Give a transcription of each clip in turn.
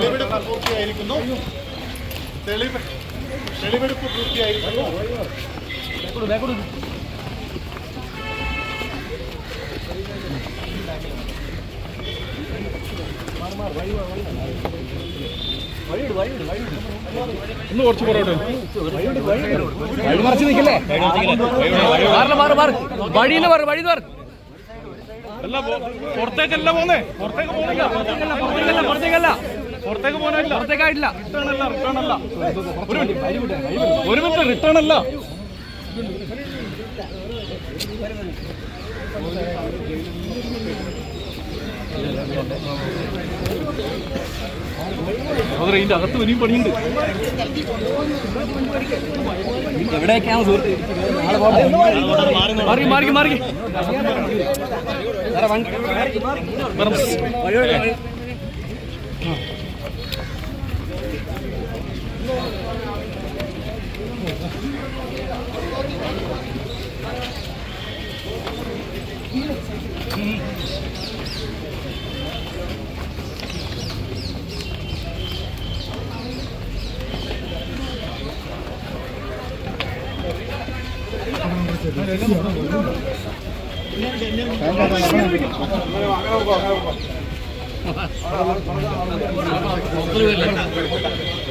തെളിവെടുപ്പ് പൂർത്തിയായിരിക്കുന്നു തെളിവ് തെളിവെടുപ്പ് പൂർത്തിയായിരിക്കുന്നു വഴി മറച്ച് മറിച്ച് നിൽക്കില്ലേ? മാറി മാറി വഴിയിൽ മാറി വഴി മാറി. പുറത്തേക്കല്ല പോന്നേ. പുറത്തേക്ക് പോകുന്നില്ല പുറത്തേക്കല്ല പുറത്തേക്കല്ല. പുറത്തേക്ക് പോകാനില്ല. പുറത്തേക്കായിട്ടില്ല. റിട്ടേൺ അല്ല റിട്ടേൺ അല്ല ഒരു മിനിറ്റ് റിട്ടേൺ അല്ല സഹോദരൻ ഇതിന്റെ അകത്ത് ഇനിയും പണിയുണ്ട്. എവിടെയൊക്കെയാണ് സുഹൃത്ത്. മാറി മാറി മാറി. Thank വണ്ടി വഴി വഴി വഴി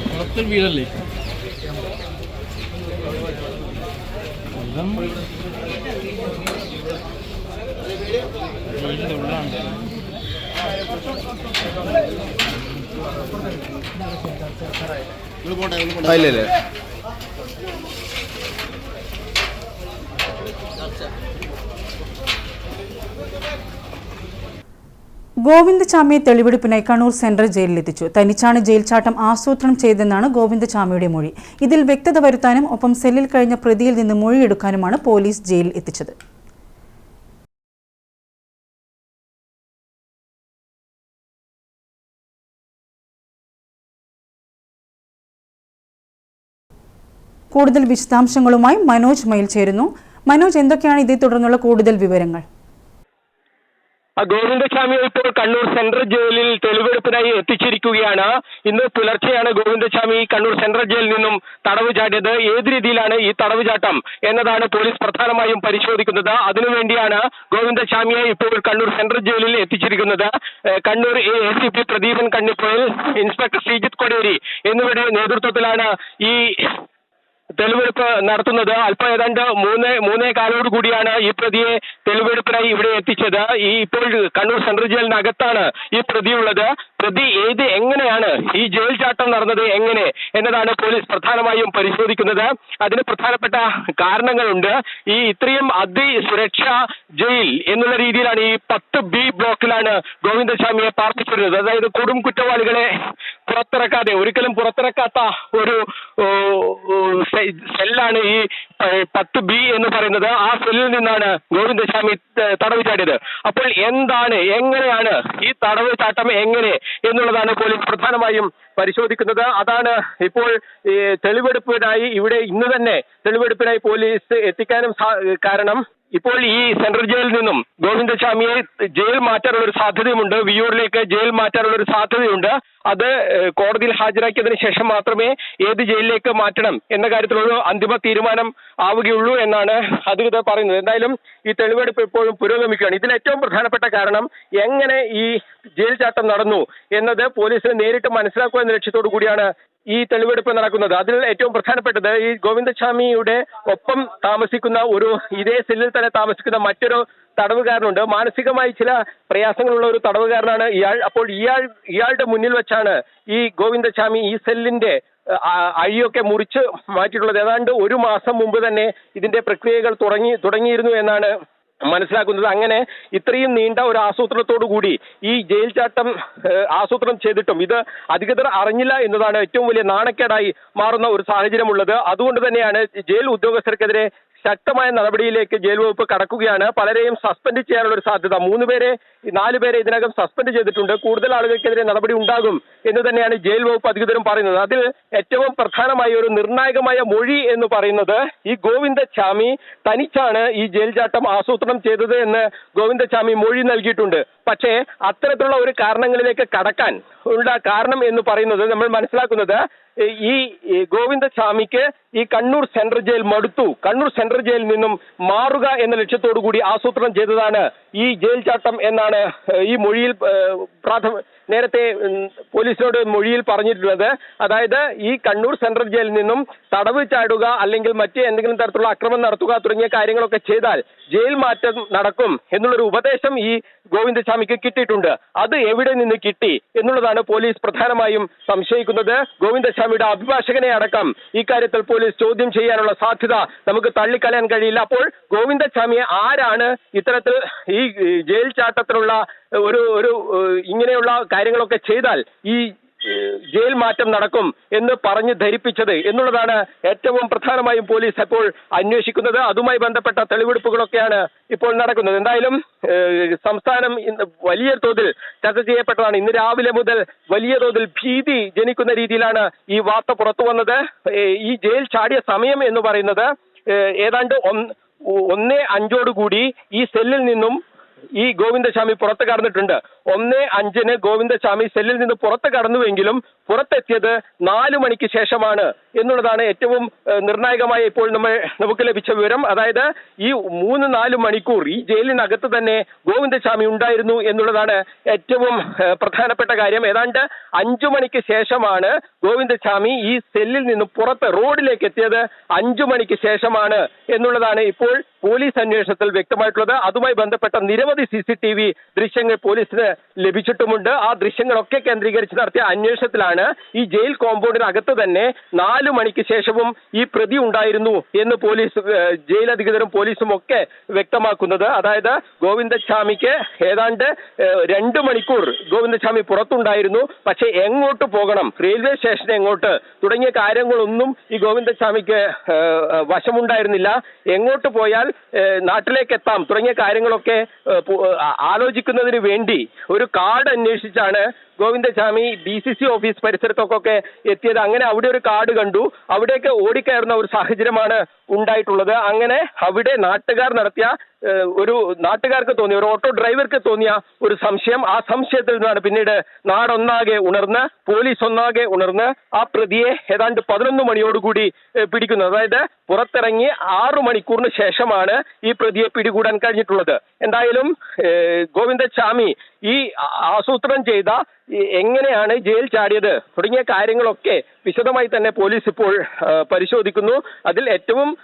പുറത്തൊരു വീടല്ലേ ഇല്ല ഗോവിന്ദചാമിയെ തെളിവെടുപ്പിനായി കണ്ണൂർ സെൻട്രൽ ജയിലിലെത്തിച്ചു. തനിച്ചാണ് ജയിൽ ചാട്ടം ആസൂത്രണം ചെയ്തെന്നാണ് ഗോവിന്ദചാമിയുടെ മൊഴി. ഇതിൽ വ്യക്തത വരുത്താനും ഒപ്പം സെല്ലിൽ കഴിഞ്ഞ പ്രതിയിൽ നിന്ന് മൊഴിയെടുക്കാനുമാണ് പോലീസ് ജയിലിൽ എത്തിച്ചത്. കൂടുതൽ വിശദാംശങ്ങളുമായി മനോജ് മയിൽ ചേരുന്നു. മനോജ് എന്തൊക്കെയാണ് ഇതേ തുടർന്നുള്ള കൂടുതൽ വിവരങ്ങൾ? ആ ഗോവിന്ദസ്വാമിയെ ഇപ്പോൾ കണ്ണൂർ സെൻട്രൽ ജയിലിൽ തെളിവെടുപ്പിനായി എത്തിച്ചിരിക്കുകയാണ്. ഇന്ന് പുലർച്ചെയാണ് ഗോവിന്ദസ്വാമി കണ്ണൂർ സെൻട്രൽ ജയിലിൽ നിന്നും തടവ് ചാടിയത്. ഏത് രീതിയിലാണ് ഈ തടവ് ചാട്ടം എന്നതാണ് പോലീസ് പ്രധാനമായും പരിശോധിക്കുന്നത്. അതിനുവേണ്ടിയാണ് ഗോവിന്ദസ്വാമിയെ ഇപ്പോൾ കണ്ണൂർ സെൻട്രൽ ജയിലിൽ എത്തിച്ചിരിക്കുന്നത്. Kannur A C P Pradeepan Kannipoyil inspector Sreejith Koderi എന്നിവരുടെ നേതൃത്വത്തിലാണ് ഈ തെളിവെടുപ്പ് നടത്തുന്നത് അല്പം ഏതാണ്ട് മൂന്ന് മൂന്നേ കാലോട് കൂടിയാണ് ഈ പ്രതിയെ തെളിവെടുപ്പിനായി ഇവിടെ എത്തിച്ചത്. ഈ ഇപ്പോൾ കണ്ണൂർ സെൻട്രൽ ജയിലിനകത്താണ് ഈ പ്രതിയുള്ളത്. പ്രതി ഏത് എങ്ങനെയാണ് ഈ ജയിൽ ചാട്ടം നടന്നത് എങ്ങനെ എന്നതാണ് പോലീസ് പ്രധാനമായും പരിശോധിക്കുന്നത്. അതിന് പ്രധാനപ്പെട്ട കാരണങ്ങളുണ്ട്. ഈ ഇത്രയും അതിസുരക്ഷാ ജയിൽ എന്നുള്ള രീതിയിലാണ് ഈ പത്ത് ബി ബ്ലോക്കിലാണ് ഗോവിന്ദസ്വാമിയെ പാർപ്പിച്ചിരുന്നത്. അതായത് കൊടും കുറ്റവാളികളെ പുറത്തിറക്കാതെ ഒരിക്കലും പുറത്തിറക്കാത്ത ഒരു സെല്ലാണ് ഈ പത്ത് ബി എന്ന് പറയുന്നത്. ആ സെല്ലിൽ നിന്നാണ് ഗോവിന്ദസ്വാമി തടവ് ചാടിയത്. അപ്പോൾ എന്താണ് എങ്ങനെയാണ് ഈ തടവ് ചാട്ടം എങ്ങനെ എന്നുള്ളതാണ് പോലീസ് പ്രധാനമായും പരിശോധിക്കുന്നത്. അതാണ് ഇപ്പോൾ തെളിവെടുപ്പിനായി ഇവിടെ ഇന്ന് തന്നെ തെളിവെടുപ്പിനായി പോലീസ് എത്തിക്കാനും കാരണം ഇപ്പോൾ ഈ സെൻട്രൽ ജയിലിൽ നിന്നും ഗോവിന്ദസ്വാമിയെ ജയിൽ മാറ്റാനുള്ള ഒരു സാധ്യതയുമുണ്ട്. വിയൂരിലേക്ക് ജയിൽ മാറ്റാനുള്ള ഒരു സാധ്യതയുണ്ട്. അത് കോടതിയിൽ ഹാജരാക്കിയതിന് ശേഷം മാത്രമേ ഏത് ജയിലിലേക്ക് മാറ്റണം എന്ന കാര്യത്തിലൊരു അന്തിമ തീരുമാനം ആവുകയുള്ളൂ എന്നാണ് അധികൃതർ പറയുന്നത്. എന്തായാലും ഈ തെളിവെടുപ്പ് ഇപ്പോഴും പുരോഗമിക്കുകയാണ്. ഇതിൽ ഏറ്റവും പ്രധാനപ്പെട്ട കാരണം എങ്ങനെ ഈ ജയിൽ ചാട്ടം നടന്നു എന്നത് പോലീസിന് നേരിട്ട് മനസ്സിലാക്കുക എന്ന ലക്ഷ്യത്തോടു കൂടിയാണ് ഈ തെളിവെടുപ്പ് നടക്കുന്നത്. അതിൽ ഏറ്റവും പ്രധാനപ്പെട്ടത് ഈ ഗോവിന്ദസ്വാമിയുടെ ഒപ്പം താമസിക്കുന്ന ഒരു ഇതേ സെല്ലിൽ തന്നെ താമസിക്കുന്ന മറ്റൊരു തടവുകാരനുണ്ട്. മാനസികമായി ചില പ്രയാസങ്ങളുള്ള ഒരു തടവുകാരനാണ് ഇയാൾ. അപ്പോൾ ഇയാൾ ഇയാളുടെ മുന്നിൽ വെച്ചാണ് ഈ ഗോവിന്ദസ്വാമി ഈ സെല്ലിന്റെ അഴിയൊക്കെ മുറിച്ച് മാറ്റിയിട്ടുള്ളത്. ഏതാണ്ട് ഒരു മാസം മുമ്പ് തന്നെ ഇതിന്റെ പ്രക്രിയകൾ തുടങ്ങി തുടങ്ങിയിരുന്നു എന്നാണ് മനസ്സിലാക്കുന്നത് അങ്ങനെ ഇത്രയും നീണ്ട ഒരു ആസൂത്രണത്തോടു കൂടി ഈ ജയിൽ ചാട്ടം ആസൂത്രണം ചെയ്തിട്ടും ഇത് അധികൃതർ അറിഞ്ഞില്ല എന്നതാണ് ഏറ്റവും വലിയ നാണക്കേടായി മാറുന്ന ഒരു സാഹചര്യമുള്ളത്. അതുകൊണ്ട് തന്നെയാണ് ജയിൽ ഉദ്യോഗസ്ഥർക്കെതിരെ ശക്തമായ നടപടിയിലേക്ക് ജയിൽ വകുപ്പ് കടക്കുകയാണ്. പലരെയും സസ്പെൻഡ് ചെയ്യാനുള്ള ഒരു സാധ്യത. മൂന്ന് പേരെ നാല് പേരെ ഇതിനകം സസ്പെൻഡ് ചെയ്തിട്ടുണ്ട്. കൂടുതൽ ആളുകൾക്കെതിരെ നടപടി ഉണ്ടാകും എന്ന് തന്നെയാണ് ജയിൽ വകുപ്പ് അധികൃതരും പറയുന്നത്. അതിൽ ഏറ്റവും പ്രധാനമായ ഒരു നിർണായകമായ മൊഴി എന്ന് പറയുന്നത് ഈ ഗോവിന്ദചാമി തനിച്ചാണ് ഈ ജയിൽ ചാട്ടം ആസൂത്രണം ചെയ്തത് എന്ന് ഗോവിന്ദചാമി മൊഴി നൽകിയിട്ടുണ്ട്. പക്ഷേ അത്തരത്തിലുള്ള ഒരു കാരണങ്ങളിലേക്ക് കടക്കാൻ ഉള്ള കാരണം എന്ന് പറയുന്നത് നമ്മൾ മനസ്സിലാക്കുന്നത് ഈ ഗോവിന്ദസ്വാമിക്ക് ഈ കണ്ണൂർ സെൻട്രൽ ജയിൽ മടുത്തു. കണ്ണൂർ സെൻട്രൽ ജയിലിൽ നിന്നും മാറുക എന്ന ലക്ഷ്യത്തോടു കൂടി ആസൂത്രണം ചെയ്തതാണ് ഈ ജയിൽ ചാട്ടം എന്നാണ് ഈ മൊഴിയിൽ പ്രാഥമ നേരത്തെ പോലീസിനോട് മൊഴിയിൽ പറഞ്ഞിട്ടുള്ളത്. അതായത് ഈ കണ്ണൂർ സെൻട്രൽ ജയിലിൽ നിന്നും തടവ് ചാടുക അല്ലെങ്കിൽ മറ്റ് എന്തെങ്കിലും തരത്തിലുള്ള അക്രമം നടത്തുക തുടങ്ങിയ കാര്യങ്ങളൊക്കെ ചെയ്താൽ ജയിൽ മാറ്റം നടക്കും എന്നുള്ളൊരു ഉപദേശം ഈ ഗോവിന്ദസ്വാമിക്ക് കിട്ടിയിട്ടുണ്ട്. അത് എവിടെ നിന്ന് കിട്ടി എന്നുള്ളതാണ് പോലീസ് പ്രധാനമായും സംശയിക്കുന്നത്. ഗോവിന്ദസ്വാമിയുടെ അഭിഭാഷകനെ അടക്കം ഇക്കാര്യത്തിൽ പോലീസ് ചോദ്യം ചെയ്യാനുള്ള സാധ്യത നമുക്ക് തള്ളിക്കളയാൻ കഴിയില്ല. അപ്പോൾ ഗോവിന്ദസ്വാമിയെ ആരാണ് ഇത്തരത്തിൽ ഈ ജയിൽ ചാട്ടത്തിലുള്ള ഒരു ഒരു ഇങ്ങനെയുള്ള കാര്യങ്ങളൊക്കെ ചെയ്താൽ ഈ ജയിൽ മാറ്റം നടക്കും എന്ന് പറഞ്ഞ് ധരിപ്പിച്ചത് എന്നുള്ളതാണ് ഏറ്റവും പ്രധാനമായും പോലീസ് അപ്പോൾ അന്വേഷിക്കുന്നത്. അതുമായി ബന്ധപ്പെട്ട തെളിവെടുപ്പുകളൊക്കെയാണ് ഇപ്പോൾ നടക്കുന്നത്. എന്തായാലും സംസ്ഥാനം ഇന്ന് വലിയ തോതിൽ ചർച്ച ചെയ്യപ്പെട്ടതാണ്. ഇന്ന് രാവിലെ മുതൽ വലിയ തോതിൽ ഭീതി ജനിക്കുന്ന രീതിയിലാണ് ഈ വാർത്ത പുറത്തു വന്നത് ഈ ജയിൽ ചാടിയ സമയം എന്ന് പറയുന്നത് ഏതാണ്ട് ഒന്ന് ഒന്നേ അഞ്ചോടുകൂടി ഈ സെല്ലിൽ നിന്നും ഈ ഗോവിന്ദസ്വാമി പുറത്ത് കടന്നിട്ടുണ്ട്. ഒന്ന് അഞ്ചിന് ഗോവിന്ദസ്വാമി സെല്ലിൽ നിന്ന് പുറത്ത് കടന്നുവെങ്കിലും പുറത്തെത്തിയത് നാലു മണിക്ക് ശേഷമാണ് എന്നുള്ളതാണ് ഏറ്റവും നിർണായകമായ ഇപ്പോൾ നമ്മൾ നമുക്ക് ലഭിച്ച വിവരം. അതായത് ഈ മൂന്ന് നാല് മണിക്കൂർ ഈ ജയിലിനകത്ത് തന്നെ ഗോവിന്ദസ്വാമി ഉണ്ടായിരുന്നു എന്നുള്ളതാണ് ഏറ്റവും പ്രധാനപ്പെട്ട കാര്യം. ഏതാണ്ട് അഞ്ചു മണിക്ക് ശേഷമാണ് ഗോവിന്ദസ്വാമി ഈ സെല്ലിൽ നിന്ന് പുറത്ത് റോഡിലേക്ക് എത്തിയത് അഞ്ചു മണിക്ക് ശേഷമാണ് എന്നുള്ളതാണ് ഇപ്പോൾ പോലീസ് അന്വേഷണത്തിൽ വ്യക്തമായിട്ടുള്ളത്. അതുമായി ബന്ധപ്പെട്ട നിരവധി സി സി ടി വി ദൃശ്യങ്ങൾ പോലീസിന് ലഭിച്ചിട്ടുമുണ്ട്. ആ ദൃശ്യങ്ങളൊക്കെ കേന്ദ്രീകരിച്ച് നടത്തിയ അന്വേഷണത്തിലാണ് ഈ ജയിൽ കോമ്പൗണ്ടിനകത്ത് തന്നെ നാലു മണിക്ക് ശേഷവും ഈ പ്രതി ഉണ്ടായിരുന്നു എന്ന് പോലീസ് ജയിൽ അധികൃതരും പോലീസും ഒക്കെ വ്യക്തമാക്കുന്നത്. അതായത് ഗോവിന്ദസ്വാമിക്ക് ഏതാണ്ട് രണ്ട് മണിക്കൂർ ഗോവിന്ദസ്വാമി പുറത്തുണ്ടായിരുന്നു. പക്ഷേ എങ്ങോട്ട് പോകണം? റെയിൽവേ സ്റ്റേഷൻ എങ്ങോട്ട്? തുടങ്ങിയ കാര്യങ്ങളൊന്നും ഈ ഗോവിന്ദസ്വാമിക്ക് വശമുണ്ടായിരുന്നില്ല. എങ്ങോട്ട് പോയാൽ നാട്ടിലേക്ക് എത്താം. തുടങ്ങിയ കാര്യങ്ങളൊക്കെ ആലോചിക്കുന്നതിന് വേണ്ടി ഒരു card അന്വേഷിച്ചാണ് Govindaswamy B C C office പരിസരത്തൊക്കെ എത്തിയത്. അങ്ങനെ അവിടെ ഒരു കാർഡ് കണ്ടു. അവിടേക്ക് ഓടിക്കയറുന്ന ഒരു സാഹചര്യമാണ് ഉണ്ടായിട്ടുള്ളത്. അങ്ങനെ അവിടെ നാട്ടുകാർ നടത്തിയ ഒരു നാട്ടുകാർക്ക് തോന്നിയ ഒരു ഓട്ടോ ഡ്രൈവർക്ക് തോന്നിയ ഒരു സംശയം ആ സംശയത്തിൽ നിന്നാണ് പിന്നീട് നാടൊന്നാകെ ഉണർന്ന് പോലീസ് ഒന്നാകെ ഉണർന്ന് ആ പ്രതിയെ ഏതാണ്ട് പതിനൊന്ന് മണിയോടുകൂടി പിടിക്കുന്നത്. അതായത് പുറത്തിറങ്ങി ആറു മണിക്കൂറിന് ശേഷമാണ് ഈ പ്രതിയെ പിടികൂടാൻ കഴിഞ്ഞിട്ടുള്ളത്. എന്തായാലും ഗോവിന്ദ ഗോവിന്ദസ്വാമി ഈ ആസൂത്രണം ചെയ്ത എങ്ങനെയാണ് ജയിൽ ചാടിയത് തുടങ്ങിയ കാര്യങ്ങളൊക്കെ വിശദമായി തന്നെ പോലീസ് ഇപ്പോൾ പരിശോധിക്കുന്നു. അതിൽ ഏറ്റവും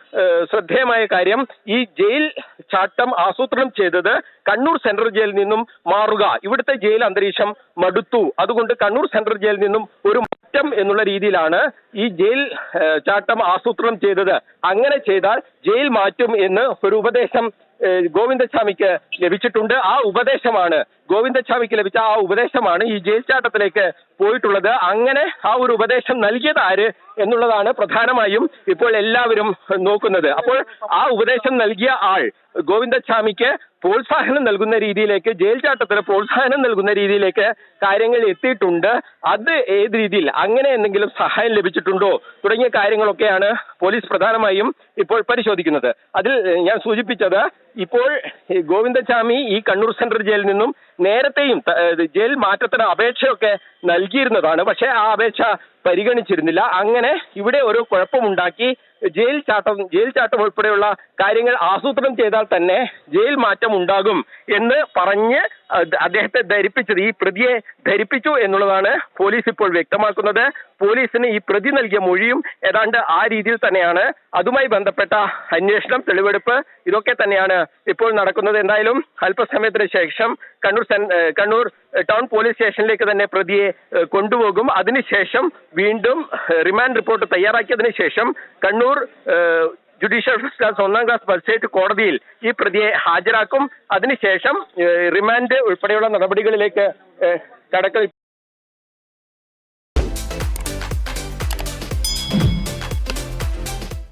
ശ്രദ്ധേയമായ കാര്യം ഈ ജയിൽ ചാട്ടം ആസൂത്രണം ചെയ്തത് കണ്ണൂർ സെൻട്രൽ ജയിലിൽ നിന്നും മാറുക. ഇവിടുത്തെ ജയിൽ അന്തരീക്ഷം മടുത്തു. അതുകൊണ്ട് കണ്ണൂർ സെൻട്രൽ ജയിലിൽ നിന്നും ഒരു മാറ്റം എന്നുള്ള രീതിയിലാണ് ഈ ജയിൽ ചാട്ടം ആസൂത്രണം ചെയ്തത്. അങ്ങനെ ചെയ്താൽ ജയിൽ മാറ്റും എന്ന് ഒരു ഉപദേശം ഗോവിന്ദസ്വാമിക്ക് ലഭിച്ചിട്ടുണ്ട്. ആ ഉപദേശമാണ്. ഗോവിന്ദസ്വാമിക്ക് ലഭിച്ച ആ ഉപദേശമാണ് ഈ ജയിൽ ചാട്ടത്തിലേക്ക് പോയിട്ടുള്ളത്. അങ്ങനെ ആ ഒരു ഉപദേശം നൽകിയത് ആര് എന്നുള്ളതാണ് പ്രധാനമായും ഇപ്പോൾ എല്ലാവരും നോക്കുന്നത്. അപ്പോൾ ആ ഉപദേശം നൽകിയ ആൾ ഗോവിന്ദസ്വാമിക്ക് പ്രോത്സാഹനം നൽകുന്ന രീതിയിലേക്ക് ജയിൽ ചാട്ടത്തിന് പ്രോത്സാഹനം നൽകുന്ന രീതിയിലേക്ക് കാര്യങ്ങൾ എത്തിയിട്ടുണ്ട്. അത് ഏത് രീതിയിൽ അങ്ങനെ എന്തെങ്കിലും സഹായം ലഭിച്ചിട്ടുണ്ടോ തുടങ്ങിയ കാര്യങ്ങളൊക്കെയാണ് പോലീസ് പ്രധാനമായും ഇപ്പോൾ പരിശോധിക്കുന്നത്. അതിൽ ഞാൻ സൂചിപ്പിച്ചത് ഇപ്പോൾ ഗോവിന്ദസ്വാമി ഈ കണ്ണൂർ സെൻട്രൽ ജയിലിൽ നിന്നും നേരത്തെയും ജയിൽ മാറ്റത്തിന് അപേക്ഷയൊക്കെ നൽകിയിരുന്നതാണ്. പക്ഷേ ആ അപേക്ഷ പരിഗണിച്ചിരുന്നില്ല. അങ്ങനെ ഇവിടെ ഒരു കുഴപ്പമുണ്ടാക്കി ജയിൽ ചാട്ടം ജയിൽ ചാട്ടം ഉൾപ്പെടെയുള്ള കാര്യങ്ങൾ ആസൂത്രണം ചെയ്താൽ തന്നെ ജയിൽ മാറ്റം ഉണ്ടാകും എന്ന് പറഞ്ഞ് അദ്ദേഹത്തെ ധരിപ്പിച്ചത് ഈ പ്രതിയെ ധരിപ്പിച്ചു എന്നുള്ളതാണ് പോലീസ് ഇപ്പോൾ വ്യക്തമാക്കുന്നത്. പോലീസിന് ഈ പ്രതി നൽകിയ മൊഴിയും ഏതാണ്ട് ആ രീതിയിൽ തന്നെയാണ്. അതുമായി ബന്ധപ്പെട്ട അന്വേഷണം തെളിവെടുപ്പ് ഇതൊക്കെ തന്നെയാണ് ഇപ്പോൾ നടക്കുന്നത്. എന്തായാലും അല്പസമയത്തിന് ശേഷം കണ്ണൂർ കണ്ണൂർ ടൗൺ പോലീസ് സ്റ്റേഷനിലേക്ക് തന്നെ പ്രതിയെ കൊണ്ടുപോകും. അതിനുശേഷം വീണ്ടും റിമാൻഡ് റിപ്പോർട്ട് തയ്യാറാക്കിയതിനു ശേഷം കണ്ണൂർ ജുഡീഷ്യൽ ഫസ്റ്റ് ക്ലാസ് ഒന്നാം ക്ലാസ് മജിസ്ട്രേറ്റ് കോടതിയിൽ ഈ പ്രതിയെ ഹാജരാക്കും. അതിനുശേഷം റിമാൻഡ് ഉൾപ്പെടെയുള്ള നടപടികളിലേക്ക് കടക്കും